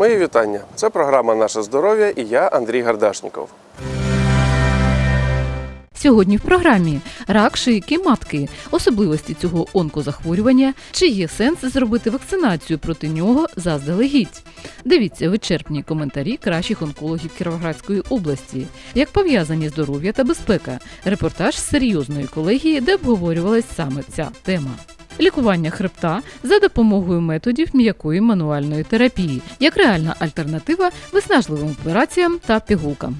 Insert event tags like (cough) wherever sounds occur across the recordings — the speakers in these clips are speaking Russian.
Мої вітання. Це програма Наше здоров'я і я Андрій Гардашніков. Сьогодні в програмі рак шийки матки, особливості цього онкозахворювання, чи є сенс зробити вакцинацію проти нього заздалегідь. Дивіться вичерпні коментарі кращих онкологів Кіровоградської області, як пов'язані здоров'я та безпека. Репортаж з серйозної колегії, де обговорювалась саме ця тема. Лікування хребта за допомогою методів м'якої мануальної терапії, як реальна альтернатива виснажливим операціям та пігулкам.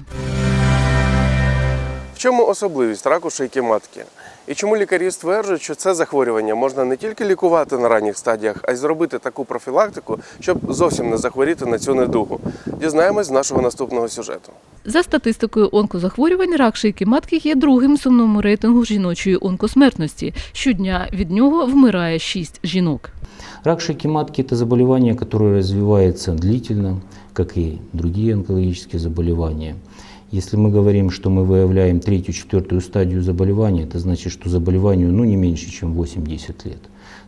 В чому особливість раку шийки матки? І чому лікарі стверджують, що це захворювання можна не тільки лікувати на ранніх стадіях, а й зробити таку профілактику, щоб зовсім не захворіти на цю недугу? Дізнаємось з нашого наступного сюжету. За статистикою онкозахворювань, рак шийки матки є другим сумному рейтингу жіночої онкосмертності. Щодня від нього вмирає 6 жінок. Рак шейки матки – это заболевание, которое развивается длительно, как и другие онкологические заболевания. Если мы говорим, что мы выявляем третью, четвертую стадию заболевания, это значит, что заболеванию ну, не меньше, чем 8-10 лет.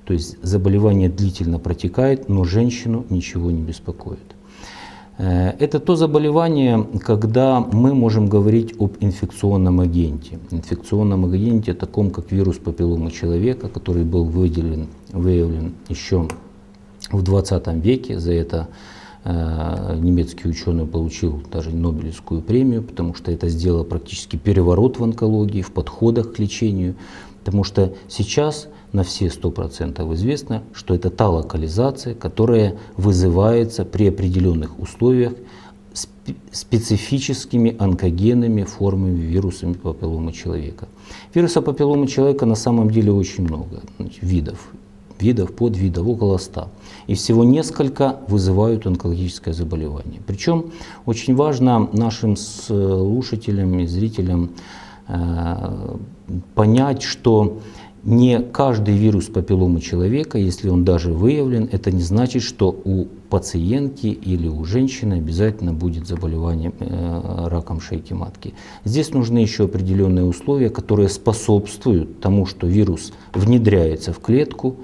То есть заболевание длительно протекает, но женщину ничего не беспокоит. Э, Это то заболевание, когда мы можем говорить об инфекционном агенте. Инфекционном агенте таком, как вирус папилломы человека, который был выделен, выявлен еще в 20 веке. За это немецкий ученый получил даже Нобелевскую премию, потому что это сделало практически переворот в онкологии, в подходах к лечению. Потому что сейчас на все 100% известно, что это та локализация, которая вызывается при определенных условиях спе- специфическими онкогенными формами вирусами папилломы человека. Вируса папилломы человека на самом деле очень много значит, видов, видов, подвидов, около 100. И всего несколько вызывают онкологическое заболевание. Причем очень важно нашим слушателям и зрителям э, понять, что не каждый вирус папилломы человека, если он даже выявлен, это не значит, что у пациентки или у женщины обязательно будет заболевание э, раком шейки матки. Здесь нужны еще определенные условия, которые способствуют тому, что вирус внедряется в клетку,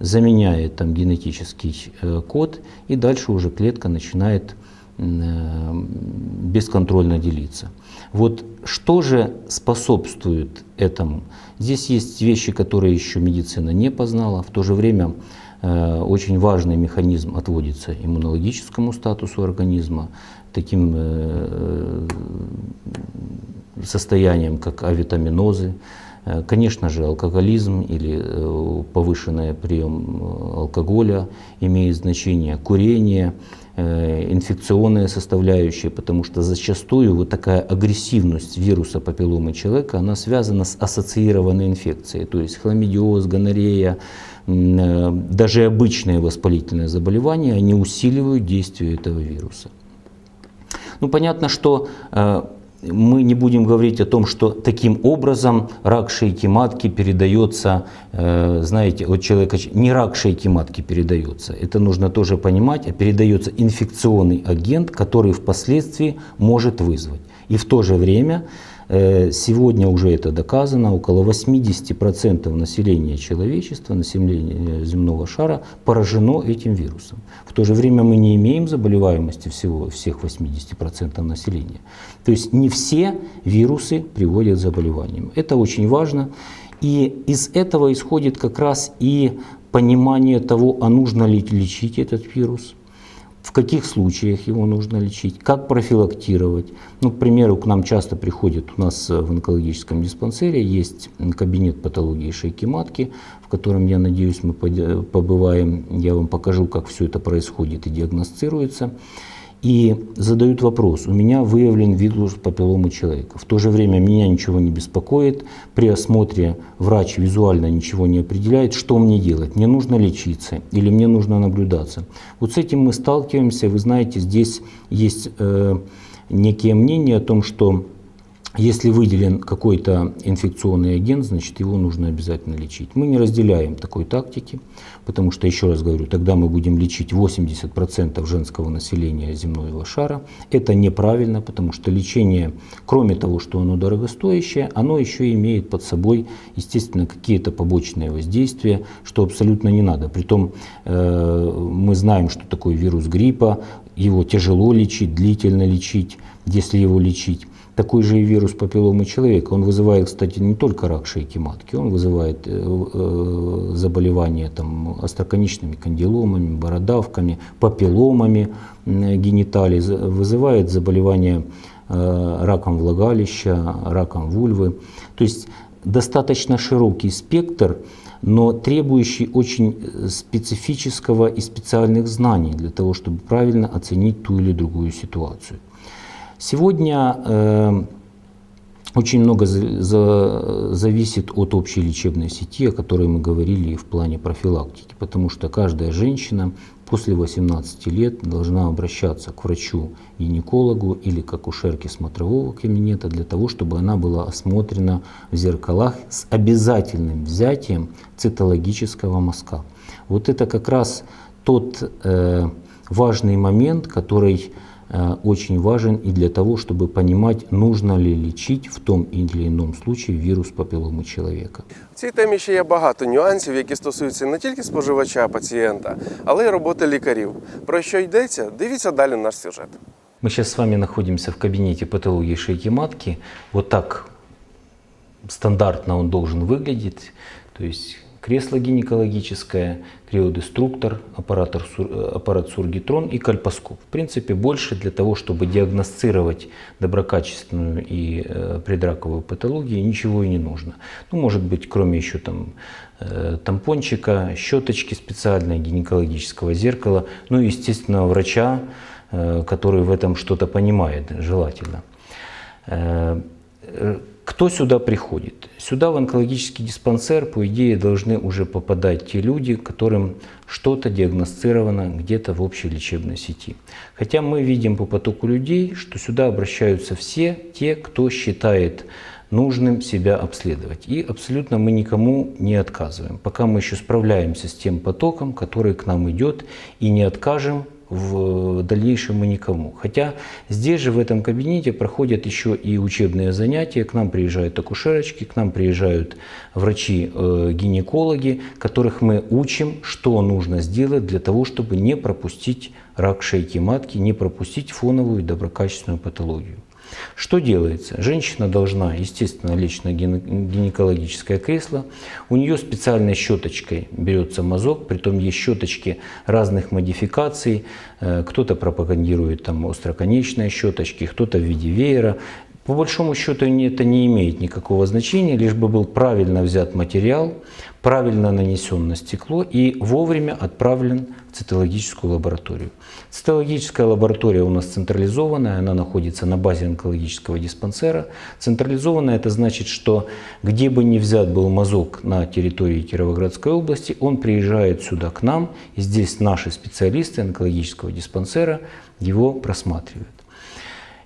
заменяет там генетический э, код, и дальше уже клетка начинает э, бесконтрольно делиться. Вот что же способствует этому? Здесь есть вещи, которые еще медицина не познала. В то же время э, очень важный механизм отводится иммунологическому статусу организма, таким состоянием, как авитаминозы, Конечно же, алкоголизм или э, повышенный прием э, алкоголя имеет значение, курение, э, инфекционные составляющие, потому что зачастую вот такая агрессивность вируса папилломы человека, она связана с ассоциированной инфекцией, то есть хламидиоз, гонорея, э, даже обычные воспалительные заболевания, они усиливают действие этого вируса. Ну, понятно, что э, мы не будем говорить о том, что таким образом рак шейки матки передается, э, знаете, от человека. Не рак шейки матки передается, это нужно тоже понимать, а передается инфекционный агент, который впоследствии может вызвать. И в то же время сегодня уже это доказано, около 80% населения человечества, населения земного шара поражено этим вирусом. В то же время мы не имеем заболеваемости всего, всех 80% населения. То есть не все вирусы приводят к заболеваниям. Это очень важно. И из этого исходит как раз и понимание того, а нужно ли лечить этот вирус, в каких случаях его нужно лечить, как профилактировать. Ну, к примеру, к нам часто приходят, у нас э, в онкологическом диспансере есть кабинет патологии шейки матки, в котором, я надеюсь, мы побываем, я вам покажу, как все это происходит и диагностируется. И задают вопрос, у меня выявлен вирус папилломы человека. В то же время меня ничего не беспокоит, при осмотре врач визуально ничего не определяет, что мне делать, мне нужно лечиться или мне нужно наблюдаться. Вот с этим мы сталкиваемся, вы знаете, здесь есть э, некие мнения о том, что если выделен какой-то инфекционный агент, значит его нужно обязательно лечить. Мы не разделяем такой тактики, потому что, еще раз говорю, тогда мы будем лечить 80% женского населения земного шара. Это неправильно, потому что лечение, кроме того, что оно дорогостоящее, оно еще имеет под собой, естественно, какие-то побочные воздействия, что абсолютно не надо. Притом э, мы знаем, что такое вирус гриппа, его тяжело лечить, длительно лечить, если его лечить. Такой же и вирус папилломы человека. Он вызывает, кстати, не только рак шейки матки, он вызывает э, э, заболевания там, остроконечными кандиломами, бородавками, папилломами э, гениталий, вызывает заболевания раком влагалища, раком вульвы. То есть достаточно широкий спектр, но требующий очень специфического и специальных знаний для того, чтобы правильно оценить ту или другую ситуацию. Сегодня э, очень много за- за- зависит от общей лечебной сети, о которой мы говорили в плане профилактики, потому что каждая женщина после 18 лет должна обращаться к врачу-гинекологу или к акушерке смотрового кабинета для того, чтобы она была осмотрена в зеркалах с обязательным взятием цитологического мазка. Вот это как раз тот э, важный момент, который очень важен и для того, чтобы понимать, нужно ли лечить в том или ином случае вирус папилломы человека. В цій темі ще є багато нюансів, які стосуються не тільки споживача, пацієнта, але й роботи лікарів. Про що йдеться? Дивіться далі наш сюжет. Мы сейчас с вами находимся в кабинете патологии шейки матки. Вот так стандартно он должен выглядеть. То есть кресло гинекологическое, криодеструктор, аппаратор, э, аппарат Сургитрон и кальпоскоп. В принципе, больше для того, чтобы диагностировать доброкачественную и э, предраковую патологию, ничего и не нужно. Ну, может быть, кроме еще там э, тампончика, щеточки специальной, гинекологического зеркала, ну и, естественно, врача, который в этом что-то понимает, желательно. Кто сюда приходит? Сюда в онкологический диспансер, по идее, должны уже попадать те люди, которым что-то диагностировано где-то в общей лечебной сети. Хотя мы видим по потоку людей, что сюда обращаются все те, кто считает нужным себя обследовать. И абсолютно мы никому не отказываем, пока мы еще справляемся с тем потоком, который к нам идет, и не откажем в дальнейшем мы никому. Хотя здесь же в этом кабинете проходят еще и учебные занятия. К нам приезжают акушерочки, к нам приезжают врачи-гинекологи, которых мы учим, что нужно сделать для того, чтобы не пропустить рак шейки матки, не пропустить фоновую доброкачественную патологию. Что делается? Женщина должна, естественно, лечь на гине- гинекологическое кресло. У нее специальной щеточкой берется мазок, притом есть щеточки разных модификаций. Э, Кто-то пропагандирует там остроконечные щеточки, кто-то в виде веера. По большому счету это не имеет никакого значения, лишь бы был правильно взят материал, правильно нанесен на стекло и вовремя отправлен в цитологическую лабораторию. Цитологическая лаборатория у нас централизованная, она находится на базе онкологического диспансера. Централизованная это значит, что где бы ни взят был мазок на территории Кировоградской области, он приезжает сюда к нам, и здесь наши специалисты онкологического диспансера его просматривают.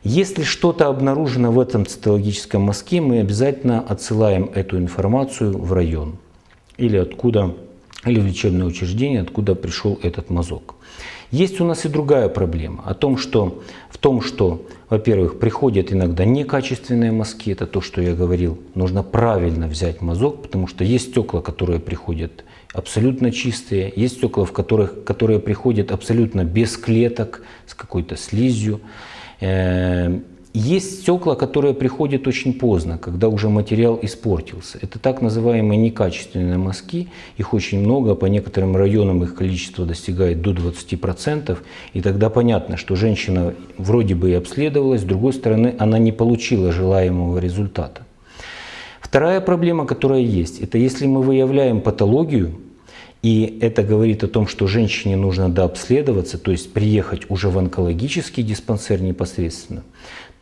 Если что-то обнаружено в этом цитологическом мазке, мы обязательно отсылаем эту информацию в район или откуда, или в лечебное учреждение, откуда пришел этот мазок. Есть у нас и другая проблема о том, что в том, что, во-первых, приходят иногда некачественные мазки, это то, что я говорил, нужно правильно взять мазок, потому что есть стекла, которые приходят абсолютно чистые, есть стекла, в которых, которые приходят абсолютно без клеток, с какой-то слизью. Э, Есть стекла, которые приходят очень поздно, когда уже материал испортился. Это так называемые некачественные мазки. Их очень много, по некоторым районам их количество достигает до 20%. И тогда понятно, что женщина вроде бы и обследовалась, с другой стороны, она не получила желаемого результата. Вторая проблема, которая есть, это если мы выявляем патологию, и это говорит о том, что женщине нужно дообследоваться, то есть приехать уже в онкологический диспансер непосредственно,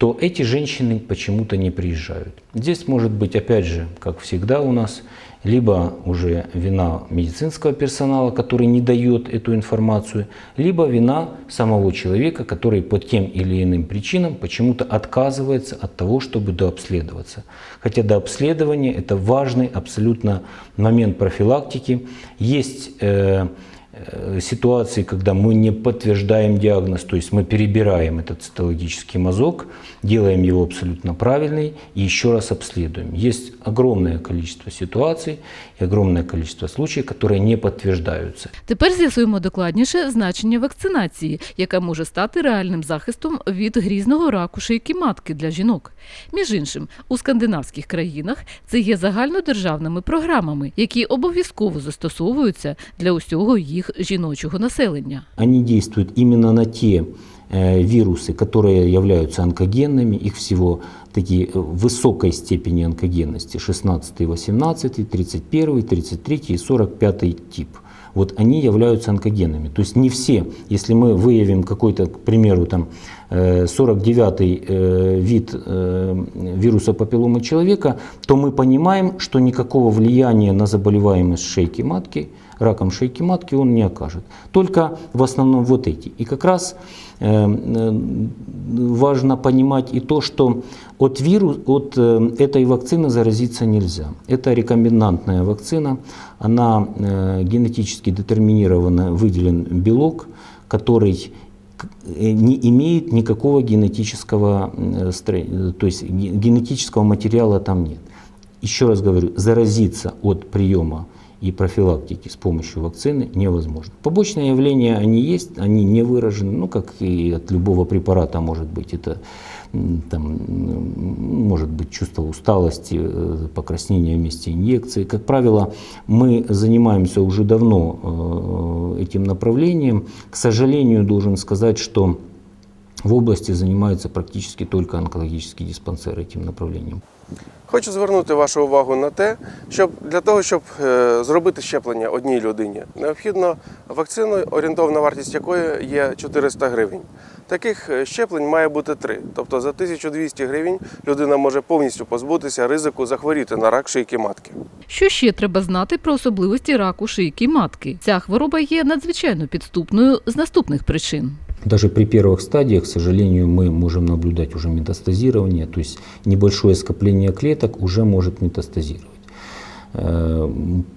то эти женщины почему-то не приезжают. Здесь может быть, опять же, как всегда у нас, либо уже вина медицинского персонала, который не дает эту информацию, либо вина самого человека, который по тем или иным причинам почему-то отказывается от того, чтобы дообследоваться. Хотя дообследование – это важный абсолютно момент профилактики. Есть э, ситуации, когда мы не подтверждаем диагноз, то есть мы перебираем этот цитологический мазок, делаем его абсолютно правильный и еще раз обследуем. Есть огромное количество ситуаций и огромное количество случаев, которые не подтверждаются. Тепер з'ясуємо докладніше значення вакцинації, яка може стати реальним захистом від грізного раку шийки матки для жінок. Між іншим, у скандинавських країнах це є загальнодержавними програмами, які обов'язково застосовуються для усього їх жіночого населення. Они действуют именно на э, вирусы, которые являются онкогенными, их всего такие э, высокой степени онкогенности, 16, 18, 31, 33 и 45 тип. Вот они являются онкогенными. То есть не все, если мы выявим какой-то, к примеру, там, э, 49-й э, вид э, вируса папилломы человека, то мы понимаем, что никакого влияния на заболеваемость шейки матки, раком шейки матки он не окажет. Только в основном вот эти. И как раз э, э, важно понимать и то, что от, вирус, от э, этой вакцины заразиться нельзя. Это рекомбинантная вакцина, она генетически детерминированно выделен белок, который не имеет никакого генетического, то есть ге- генетического материала там нет. Еще раз говорю, заразиться от приема и профилактики с помощью вакцины невозможно. Побочные явления, они есть, они не выражены, ну, как и от любого препарата может быть. Это там, может быть чувство усталости, э, покраснение в месте инъекции. Как правило, мы занимаемся уже давно э, этим направлением. К сожалению, должен сказать, что в области занимаются практически только онкологические диспансеры этим направлением. Хочу звернути вашу увагу на те, щоб для того, щоб е, зробити щеплення одній людині, необхідно вакцину, орієнтовна вартість якої є 400 гривень. Таких е, щеплень має бути три. Тобто за 1200 гривень людина може повністю позбутися ризику захворіти на рак шийки матки. Що ще треба знати про особливості раку шийки матки? Ця хвороба є надзвичайно підступною з наступних причин. Даже при первых стадиях, к сожалению, мы можем наблюдать уже метастазирование, то есть небольшое скопление клеток уже может метастазировать. Э,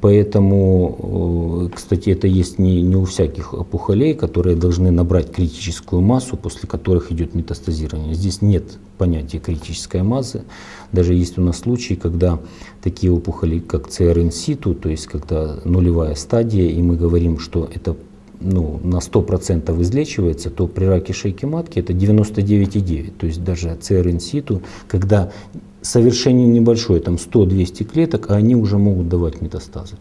Поэтому, э, кстати, это есть не, не у всяких опухолей, которые должны набрать критическую массу, после которых идет метастазирование. Здесь нет понятия критической массы. Даже есть у нас случаи, когда такие опухоли, как ЦРН-ситу, то есть когда нулевая стадия, и мы говорим, что это ну, на 100% излечивается, то при раке шейки матки это 99,9. То есть даже ЦРН-ситу, когда совершенно небольшое, там 100-200 клеток, а они уже могут давать метастазы.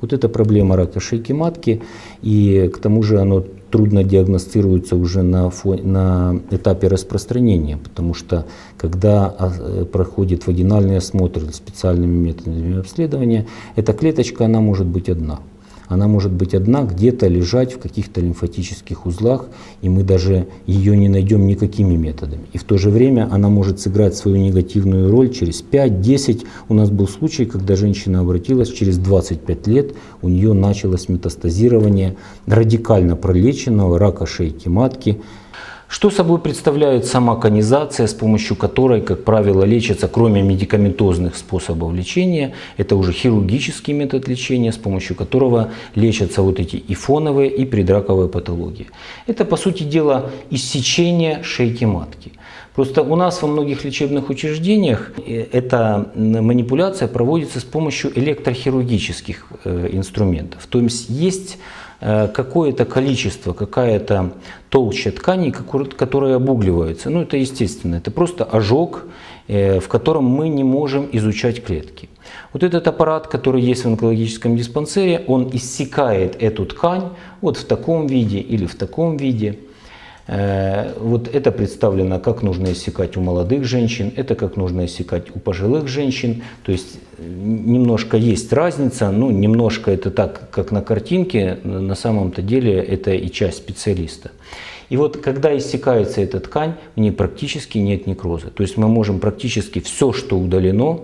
Вот это проблема рака шейки матки, и к тому же оно трудно диагностируется уже на, на этапе распространения, потому что когда а, э, проходит вагинальный осмотр специальными методами обследования, эта клеточка, она может быть одна. Она может быть одна где-то лежать в каких-то лимфатических узлах, и мы даже ее не найдем никакими методами. И в то же время она может сыграть свою негативную роль через 5-10. У нас был случай, когда женщина обратилась, через 25 лет у нее началось метастазирование радикально пролеченного рака шейки матки. Что собой представляет сама конизация, с помощью которой, как правило, лечится, кроме медикаментозных способов лечения, это уже хирургический метод лечения, с помощью которого лечатся вот эти и фоновые, и предраковые патологии. Это, по сути дела, иссечение шейки матки. Просто у нас во многих лечебных учреждениях э, эта манипуляция проводится с помощью электрохирургических э, инструментов. То есть есть какое-то количество, какая-то толща тканей, которые обугливаются. Ну, это естественно, это просто ожог, э, в котором мы не можем изучать клетки. Вот этот аппарат, который есть в онкологическом диспансере, он иссекает эту ткань вот в таком виде или в таком виде. Э, Вот это представлено, как нужно иссекать у молодых женщин, это как нужно иссекать у пожилых женщин. То есть немножко есть разница, ну немножко это так, как на картинке, на самом-то деле это и часть специалиста. И вот когда иссякается эта ткань, в ней практически нет некроза. То есть мы можем практически все, что удалено,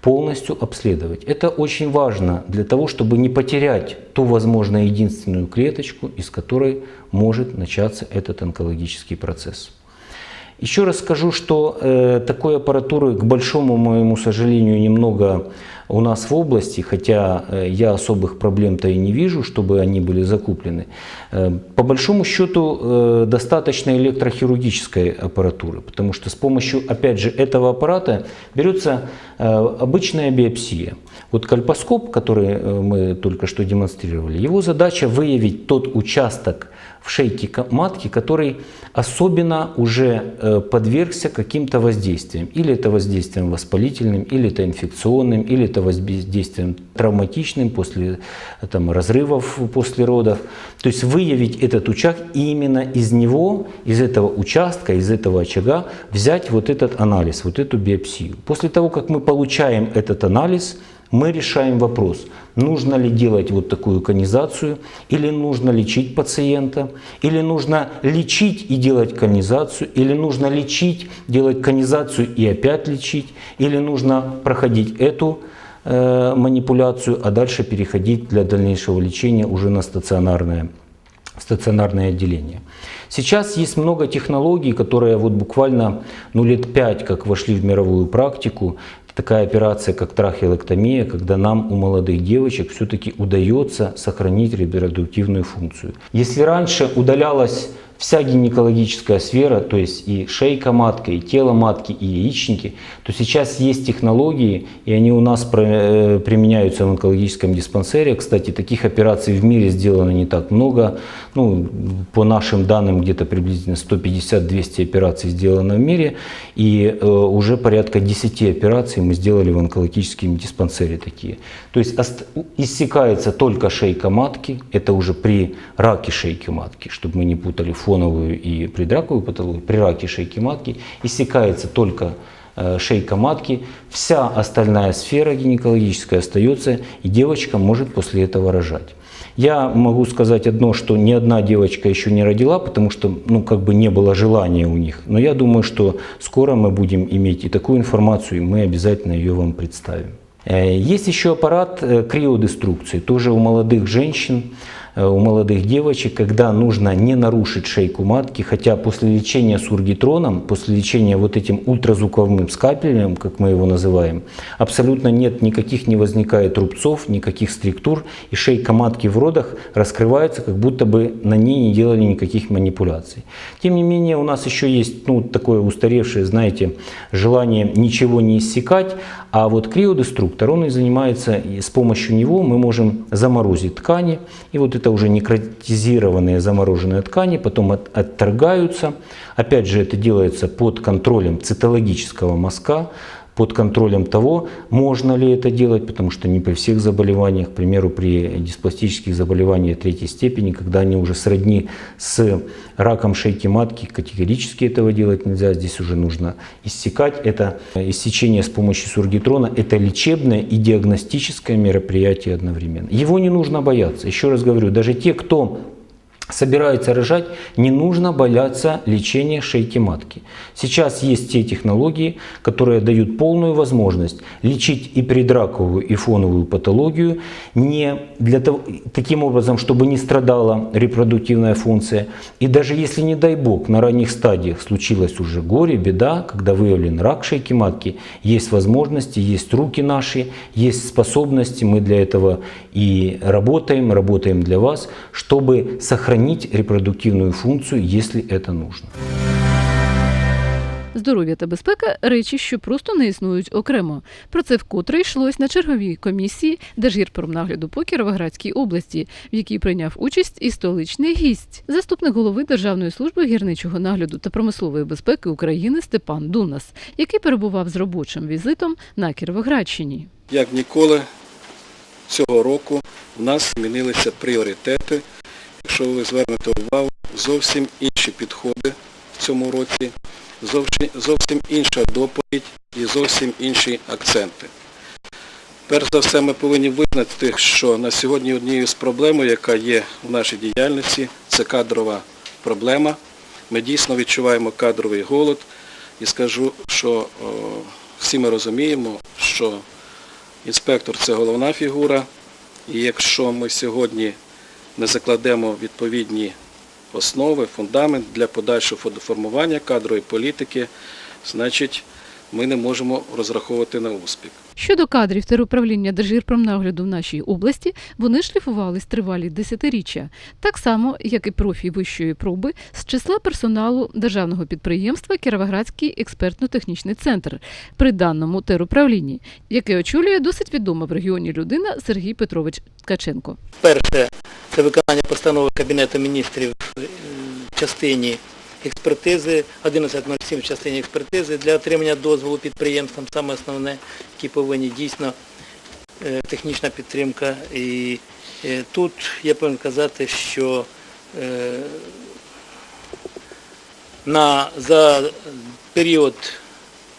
полностью обследовать. Это очень важно для того, чтобы не потерять ту, возможно, единственную клеточку, из которой может начаться этот онкологический процесс. Еще раз скажу, что э, такой аппаратуры, к большому моему сожалению, немного у нас в области, хотя э, я особых проблем-то и не вижу, чтобы они были закуплены. Э, по большому счету э, достаточно электрохирургической аппаратуры, потому что с помощью, опять же, этого аппарата берется э, обычная биопсия. Вот кальпоскоп, который э, мы только что демонстрировали, его задача выявить тот участок в шейке матки, который особенно уже э, подвергся каким-то воздействиям. Или это воздействием воспалительным, или это инфекционным, или это воздействием травматичным после э, там, разрывов после родов. То есть выявить этот участок именно из него, из этого участка, из этого очага взять вот этот анализ, вот эту биопсию. После того, как мы получаем этот анализ, мы решаем вопрос, нужно ли делать вот такую конизацию, или нужно лечить пациента, или нужно лечить и делать конизацию, или нужно лечить, делать конизацию и опять лечить, или нужно проходить эту э, манипуляцию, а дальше переходить для дальнейшего лечения уже на стационарное стационарное отделение. Сейчас есть много технологий, которые вот буквально ну, лет пять как вошли в мировую практику. Такая операция, как трахеолектомия, когда нам у молодых девочек все-таки удается сохранить репродуктивную функцию. Если раньше удалялась вся гинекологическая сфера, то есть и шейка матки, и тело матки, и яичники, то сейчас есть технологии, и они у нас э, применяются в онкологическом диспансере. Кстати, таких операций в мире сделано не так много. Ну, по нашим данным, где-то приблизительно 150-200 операций сделано в мире, и э, уже порядка 10 операций мы сделали в онкологическом диспансере такие. То есть иссякается только шейка матки, это уже при раке шейки матки, чтобы мы не путали фоновую и предраковую патологию, при раке шейки матки иссякается только э, шейка матки, вся остальная сфера гинекологическая остается, и девочка может после этого рожать. Я могу сказать одно, что ни одна девочка еще не родила, потому что ну, как бы не было желания у них. Но я думаю, что скоро мы будем иметь и такую информацию, и мы обязательно ее вам представим. Э, Есть еще аппарат э, криодеструкции, тоже у молодых женщин, у молодых девочек, когда нужно не нарушить шейку матки, хотя после лечения сургитроном, после лечения вот этим ультразвуковым скальпелем, как мы его называем, абсолютно нет никаких, не возникает рубцов, никаких структур, и шейка матки в родах раскрывается, как будто бы на ней не делали никаких манипуляций. Тем не менее, у нас еще есть ну, такое устаревшее, знаете, желание ничего не иссякать, а вот криодеструктор, он и занимается, и с помощью него мы можем заморозить ткани, и вот это уже некротизированные замороженные ткани потом от- отторгаются. Опять же, это делается под контролем цитологического мазка, под контролем того, можно ли это делать, потому что не при всех заболеваниях, к примеру, при диспластических заболеваниях третьей степени, когда они уже сродни с раком шейки матки, категорически этого делать нельзя, здесь уже нужно иссекать. Это иссечение с помощью сургитрона, это лечебное и диагностическое мероприятие одновременно. Его не нужно бояться. Еще раз говорю, даже те, кто собирается рожать, не нужно бояться лечения шейки матки. Сейчас есть те технологии, которые дают полную возможность лечить и предраковую, и фоновую патологию не для того, таким образом, чтобы не страдала репродуктивная функция. И даже если, не дай бог, на ранних стадиях случилось уже горе, беда, когда выявлен рак шейки матки, есть возможности, есть руки наши, есть способности, мы для этого и работаем, работаем для вас, чтобы сохранить репродуктивную функцію, если это нужно. Здоров'я та безпека речі, що просто не існують окремо. Про це вкотре йшлось на черговій комісії Держгірпромнагляду по Кіровоградській області, в якій прийняв участь і столичний гість, заступник голови Державної служби гірничого нагляду та промислової безпеки України Степан Дунас, який перебував з робочим візитом на Кіровоградщині. Як ніколи цього року в нас змінилися пріоритети. Якщо ви звернете увагу, зовсім інші підходи в цьому році, зовсім, інша доповідь і зовсім інші акценти. Перш за все, ми повинні визнати, що на сьогодні однією з проблем, яка є у нашій діяльності, це кадрова проблема. Ми дійсно відчуваємо кадровий голод і скажу, що всі ми розуміємо, що Інспектор це головна фігура, і якщо ми сьогодні не закладемо відповідні основи, фундамент для подальшого формування кадрової політики, значить, Ми не можемо розраховувати на успіх. Щодо кадрів теруправління Держгірпромнагляду в нашій області, вони шліфувались тривалі десятиріччя, так само, як і профі вищої проби з числа персоналу державного підприємства Кіровоградський експертно-технічний центр при даному теруправлінні, яке очолює досить відома в регіоні людина Сергій Петрович Ткаченко. Перше це виконання постанови Кабінету міністрів е, в частині експертизи, 11.07 в частині експертизи для отримання дозволу підприємствам, саме основне, які повинні дійсно е, технічна підтримка. І е, тут я повинен казати, що е, на, за період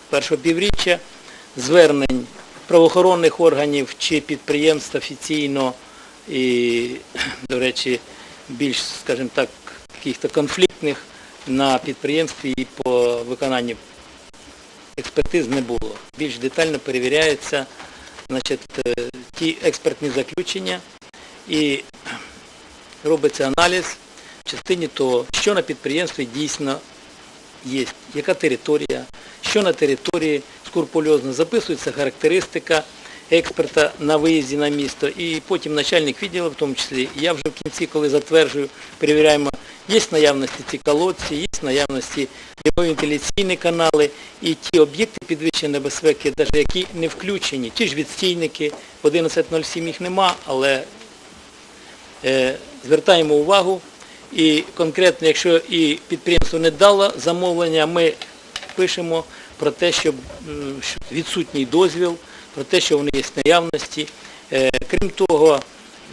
першого півріччя звернень правоохоронних органів чи підприємств офіційно і, до речі, більш, скажімо так, яких-то конфліктних на підприємстві і по виконанню експертиз не було. Більш детально перевіряються значить, е, ті експертні заключення і робиться аналіз в частині того, що на підприємстві дійсно є, яка територія, що на території скрупульозно записується характеристика експерта на виїзді на місто, і потім начальник відділу, в тому числі, я вже в кінці, коли затверджую, перевіряємо, є наявності ці колодці, є наявності вентиляційні канали і ті об'єкти підвищеної небезпеки, навіть які не включені, ті ж відстійники, 11.07 їх нема, але е, звертаємо увагу і конкретно, якщо і підприємство не дало замовлення, ми пишемо про те, що відсутній дозвіл, про те, що вони є в наявності. Е, Крім того,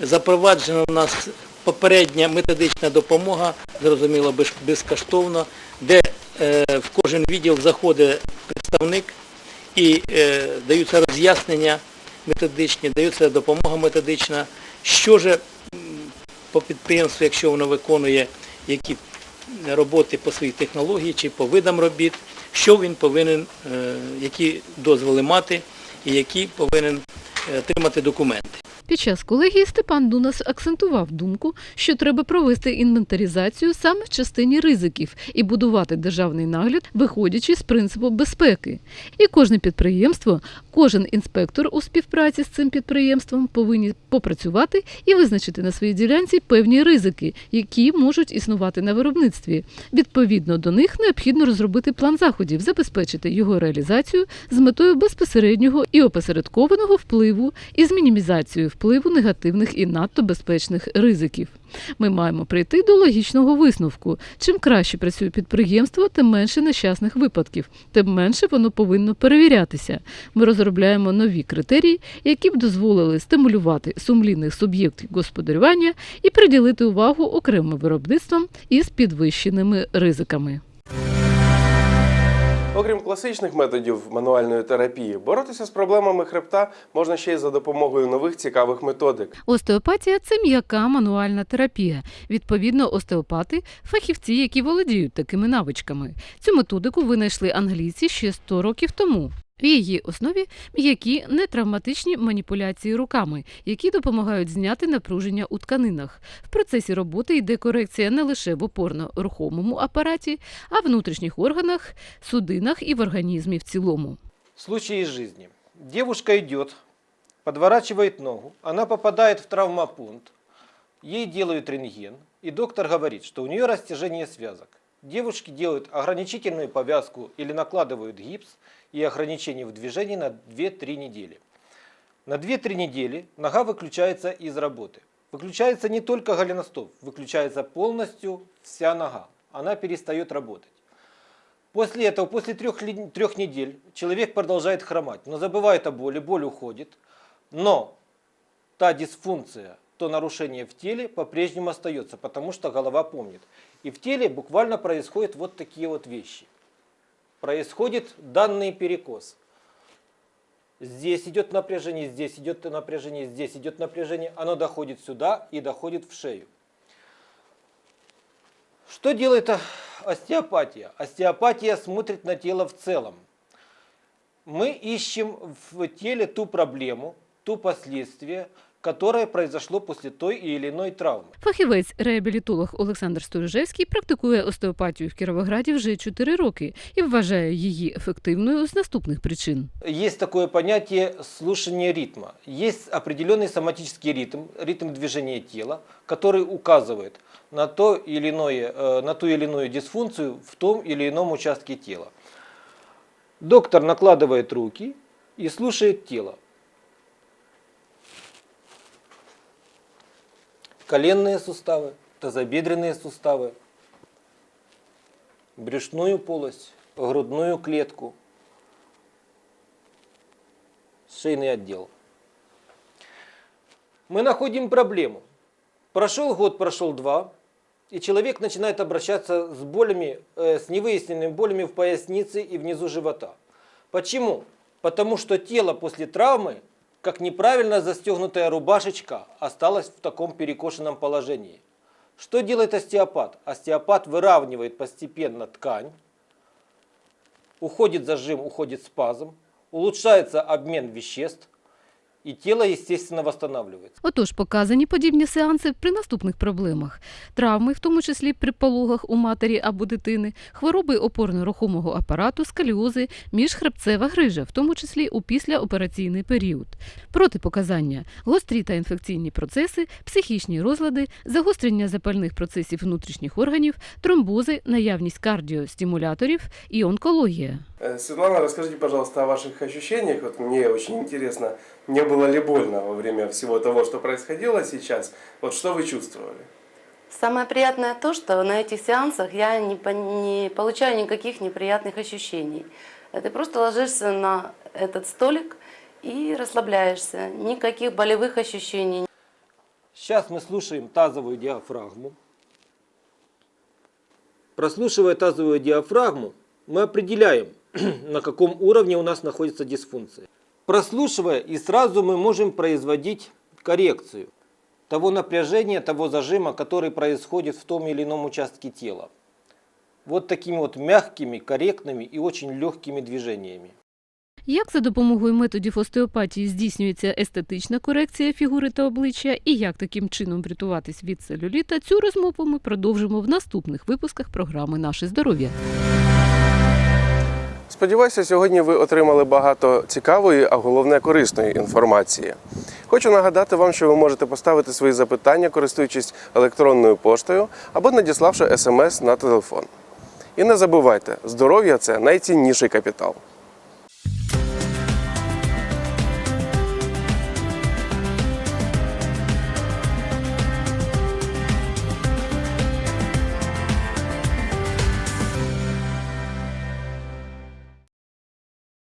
запроваджена у нас попередня методична допомога, зрозуміло, безкоштовно, де е, в кожен відділ заходить представник і е, даються роз'яснення методичні, дається допомога методична, що же по підприємству, якщо воно виконує які роботи по своїй технології чи по видам робіт, що він повинен, е, які дозволи мати і які повинен отримати документи. Під час колегії Степан Дунас акцентував думку, що треба провести інвентаризацію саме в частині ризиків і будувати державний нагляд, виходячи з принципу безпеки. І кожне підприємство, кожен інспектор у співпраці з цим підприємством повинні попрацювати і визначити на своїй ділянці певні ризики, які можуть існувати на виробництві. Відповідно до них необхідно розробити план заходів, забезпечити його реалізацію з метою безпосереднього і опосередкованого впливу і з мінімізацією впливу негативних і надто безпечних ризиків. Ми маємо прийти до логічного висновку. Чим краще працює підприємство, тим менше нещасних випадків, тим менше воно повинно перевірятися. Ми розробляємо нові критерії, які б дозволили стимулювати сумлінних суб'єктів господарювання і приділити увагу окремим виробництвам із підвищеними ризиками. Окрім класичних методів мануальної терапії, боротися з проблемами хребта можна ще й за допомогою нових цікавих методик. Остеопатія це м'яка мануальна терапія. Відповідно, остеопати фахівці, які володіють такими навичками. Цю методику винайшли англійці ще 100 років тому. В її основі м'які нетравматичні маніпуляції руками, які допомагають зняти напруження у тканинах. В процесі роботи йде корекція не лише в опорно-рухомому апараті, а в внутрішніх органах, судинах і в організмі в цілому. Случай из жизни. Девушка идет, подворачивает ногу, она попадает в травмопункт, ей делают рентген, и доктор говорит, что у нее растяжение связок. Девушке делают ограничительную повязку или накладывают гипс и ограничение в движении на 2-3 недели. На 2-3 недели нога выключается из работы. Выключается не только голеностоп, выключается полностью вся нога. Она перестает работать. После этого, после трех, трех недель, человек продолжает хромать, но забывает о боли, боль уходит, но та дисфункция, то нарушение в теле по-прежнему остается, потому что голова помнит. И в теле буквально происходят вот такие вот вещи. Происходит данный перекос. Здесь идет напряжение, здесь идет напряжение, здесь идет напряжение. Оно доходит сюда и доходит в шею. Что делает остеопатия? Остеопатия смотрит на тело в целом. Мы ищем в теле ту проблему, ту последствие, которое произошло после той или иной травмы. Фахівець-реабілітолог Олександр Сторожевський практикує остеопатію в Кіровограді вже 4 роки і вважає її ефективною з наступних причин. Есть такое понятие слушания ритма. Есть определенный соматический ритм, ритм движения тела, который указывает на, то или иное, э, на ту или иную дисфункцию в том или ином участке тела. Доктор накладывает руки и слушает тело. Коленные суставы, тазобедренные суставы, брюшную полость, грудную клетку, шейный отдел. Мы находим проблему. Прошел год, прошел два, и человек начинает обращаться с болями, э, с невыясненными болями в пояснице и внизу живота. Почему? Потому что тело после травмы, как неправильно застегнутая рубашечка, осталось в таком перекошенном положении. Что делает остеопат? Остеопат выравнивает постепенно ткань, уходит зажим, уходит спазм, улучшается обмен веществ, и тело, естественно, восстанавливается. Отож, показані подібні сеанси при наступних проблемах: травми, в тому числі при пологах у матері або дитини, хвороби опорно-рухомого апарату, сколіози, міжхребцева грижа, в тому числі у післяопераційний період, протипоказання, гострі та інфекційні процеси, психічні розлади, загострення запальних процесів внутрішніх органів, тромбози, наявність кардіостимуляторів і онкологія. Э, Светлана, расскажите, пожалуйста, о ваших ощущениях. Вот мне очень интересно, не было ли больно во время всего того, что происходило сейчас? Вот что вы чувствовали? Самое приятное то, что на этих сеансах я не, не получаю никаких неприятных ощущений. Э, Ты просто ложишься на этот столик и расслабляешься. Никаких болевых ощущений, Сейчас мы слушаем тазовую диафрагму. Прослушивая тазовую диафрагму, мы определяем, (clears throat) на каком уровне у нас находится дисфункция. Прослушивая, и сразу мы можем производить коррекцию того напряжения, того зажима, который происходит в том или ином участке тела. Вот такими вот мягкими, корректными и очень легкими движениями. Як за допомогою методів остеопатії здійснюється естетична корекція фігури та обличчя, і як таким чином врятуватись від целюліта, цю розмову ми продовжимо в наступних випусках програми Наше здоров'я. Сподіваюся, сьогодні ви отримали багато цікавої, а головне корисної інформації. Хочу нагадати вам, що ви можете поставити свої запитання, користуючись електронною поштою або надіславши смс на телефон. І не забувайте, здоров'я це найцінніший капітал.